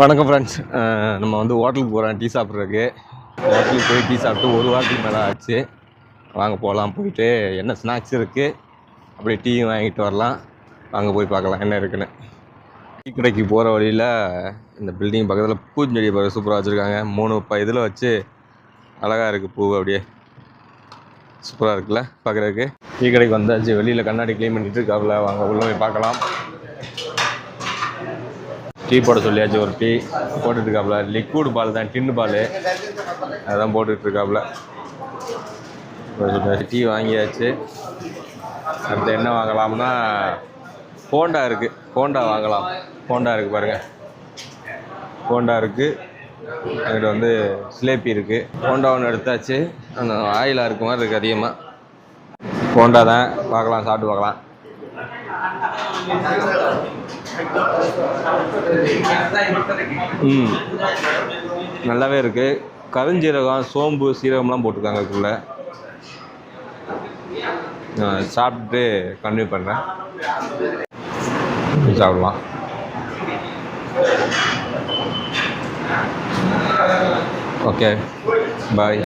வணக்கம் ஃப்ரெண்ட்ஸ் நம்ம வந்து ஹோட்டலுக்கு போகிறோம் டீ சாப்பிட்றதுக்கு. ஹோட்டலுக்கு போய் டீ சாப்பிட்டு ஒரு வாரத்துக்கு மேலே ஆச்சு. வாங்க போகலாம் போயிட்டு என்ன ஸ்நாக்ஸ் இருக்குது அப்படியே டீயும் வாங்கிட்டு வரலாம். வாங்க போய் பார்க்கலாம் என்ன இருக்குன்னு. டீ கடைக்கு போகிற வழியில் இந்த பில்டிங் பக்கத்தில் பூஞ்செடி பக்கம் சூப்பராக வச்சுருக்காங்க. மூணு ப இதில் வச்சு அழகாக இருக்குது பூ அப்படியே. சூப்பராக இருக்குல்ல பார்க்குறதுக்கு டீ கடைக்கு வந்தாச்சு. வெளியில் கண்ணாடி க்ளீன் பண்ணிட்டு இருக்காப்புல. வாங்க உள்ளே போய் பார்க்கலாம். டீ போட சொல்லியாச்சு ஒரு டீ போட்டுட்ருக்காப்புல லிக்விட் பால் தான் டின்னு பால் அதான் போட்டுட்ருக்காப்புல டீ வாங்கியாச்சு. அடுத்து என்ன வாங்கலாம்னா ஹோண்டா இருக்குது ஹோண்டா வாங்கலாம். ஹோண்டா இருக்குது பாருங்கள் ஹோண்டா இருக்குது அங்கிட்ட வந்து சிலேப்பி இருக்குது ஹோண்டா ஒன்று எடுத்தாச்சு. அந்த ஆயிலாக இருக்க மாதிரி இருக்குது அதிகமாக ஹோண்டா தான் பார்க்கலாம் சாப்பிட்டு பார்க்கலாம். ம். நல்லாவே இருக்குது கருஞ்சீரகம் சோம்பு சீரகம்லாம் போட்டிருக்காங்க அதுக்குள்ளே சாப்பிட்டு கன்வியூ பண்ணுறேன் சாப்பிடலாம். Okay bye